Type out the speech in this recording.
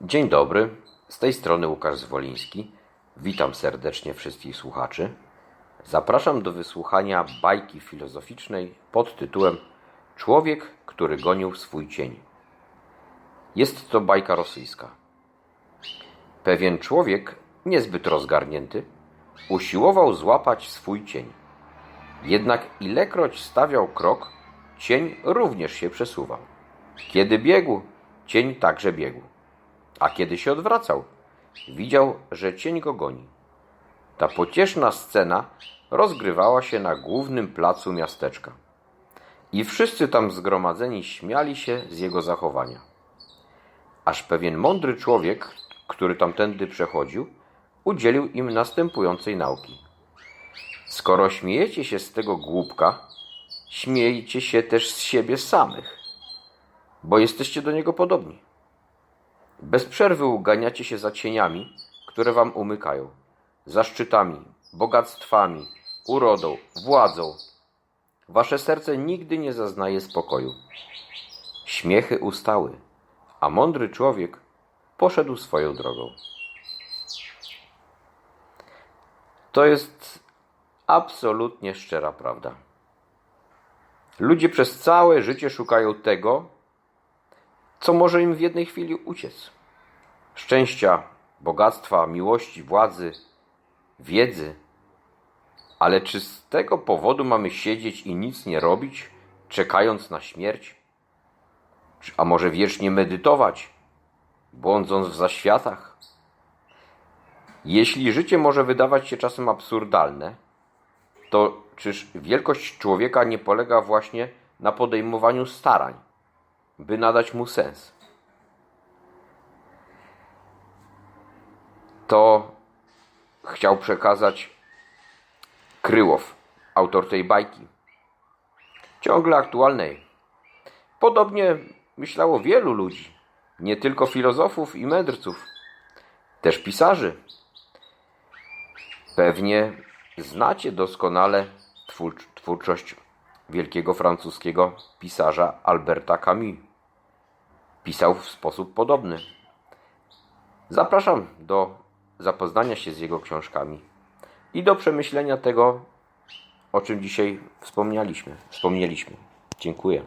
Dzień dobry, z tej strony Łukasz Zwoliński. Witam serdecznie wszystkich słuchaczy. Zapraszam do wysłuchania bajki filozoficznej pod tytułem Człowiek, który gonił swój cień. Jest to bajka rosyjska. Pewien człowiek, niezbyt rozgarnięty, usiłował złapać swój cień. Jednak ilekroć stawiał krok, cień również się przesuwał. Kiedy biegł, cień także biegł. A kiedy się odwracał, widział, że cień go goni. Ta pocieszna scena rozgrywała się na głównym placu miasteczka. I wszyscy tam zgromadzeni śmiali się z jego zachowania. Aż pewien mądry człowiek, który tamtędy przechodził, udzielił im następującej nauki. Skoro śmiejecie się z tego głupka, śmiejcie się też z siebie samych, bo jesteście do niego podobni. Bez przerwy uganiacie się za cieniami, które wam umykają, za szczytami, bogactwami, urodą, władzą. Wasze serce nigdy nie zaznaje spokoju. Śmiechy ustały, a mądry człowiek poszedł swoją drogą. To jest absolutnie szczera prawda. Ludzie przez całe życie szukają tego, co może im w jednej chwili uciec. Szczęścia, bogactwa, miłości, władzy, wiedzy. Ale czy z tego powodu mamy siedzieć i nic nie robić, czekając na śmierć? A może wiecznie medytować, błądząc w zaświatach? Jeśli życie może wydawać się czasem absurdalne, to czyż wielkość człowieka nie polega właśnie na podejmowaniu starań? By nadać mu sens. To chciał przekazać Kryłow, autor tej bajki, ciągle aktualnej. Podobnie myślało wielu ludzi, nie tylko filozofów i mędrców, też pisarzy. Pewnie znacie doskonale twórcz- twórczość wielkiego francuskiego pisarza Alberta Camus. Pisał w sposób podobny. Zapraszam do zapoznania się z jego książkami i do przemyślenia tego, o czym dzisiaj wspomnieliśmy. wspomnieliśmy. Dziękuję.